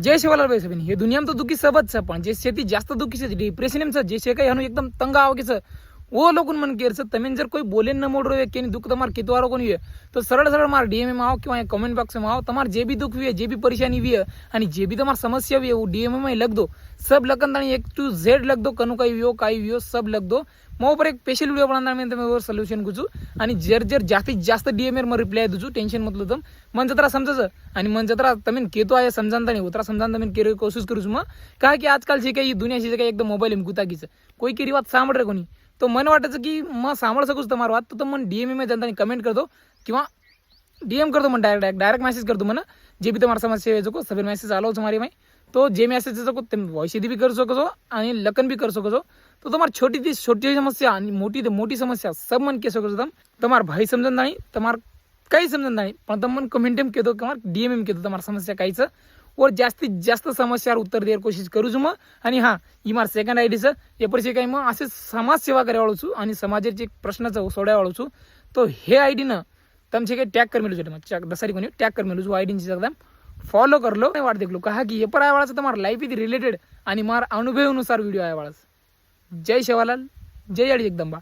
जय शिवाला भाई साहेब हे दुनियामध्ये दुखी सबच पण जे शेती जास्त दुखी शेती डिप्रेशन जे शे काही एकदम तंग आवकीचं वो लोग मन केर सकता जर कोई बोले न मोड़ रहे कि दुख तमार कितवारो को नहीं है तो सरल सरल मार डीएम में आओ कि कमेंट बॉक्स में आओ तुम्हारे जे भी दुख भी है जे भी परेशानी भी है जे भी तमार समस्या हुई है वो डीएम में लग दो। सब लगन तानी एक टू झेड लग दो कनु काही विओ काही विओ सब लग दो। मग ऊपर एक स्पेशल व्हिडिओ बनवणार मी तुम्ही सोल्युशन गुजू आणि जर जर जास्तीत जास्त डीएमए मग रिप्लाय दुजू टेन्शन मतलं तर मन जत्रा समजायचं आणि मन जत्रा तमीन केतो आहे समजानता नाही उतरा समजान तमीन केरे कोशिश करूच मग काय की आजकाल जे काही दुनियाशी जे काही एकदम मोबाईल हिमकुता कीचं कोई की रिवाज सांभाळ रे कोणी तो मन वाटायचं की मग सांभाळ सकूच तुम्हाला वाद तर मन डी एम एम जनतानी कमेंट करतो किंवा डीएम कर दो मन डायरेक्ट डायरेक्ट मैसेज कर दो मन जे भी तुम्हारा समस्या है जो सभी मैसेज आलो तुम्हारे में तो जे मैसेज जो तुम वॉइस भी करू सको छो लखन लकन भी कर सको छो तो तुम्हारी छोटी थी छोटी समस्या मोटी थी मोटी समस्या सब मन कह सको तुम तुम्हारा भाई समझन नहीं तुम्हारा कहीं समजत नहीं पण तुम मन कमेंट एम कह दो तुम्हारा एम केतो तुम्हाला समस्या कहीं और जास्तीत जास्त समस्यावर उत्तर देर कोशिश करू मग आणि हां ई मार सेकंड आय डी सर एपर काही मग असे समाजसेवा करावाळू छू आणि समाजाचे प्रश्न सोडावाळू छू तो हे आय डीनं तुमचे काही टॅग कर मिळू शकतो दसारी कोणी टॅग कर मिळू आय डीची एकदम फॉलो करलो. वाट देखलो. कहा की एपर पर आय वाळाचं तर मार लाईफ इथ रिलेटेड आणि मार अनुभवानुसार व्हिडिओ आहे वाळाच जय शेवालाल. जय आडी जगदंबा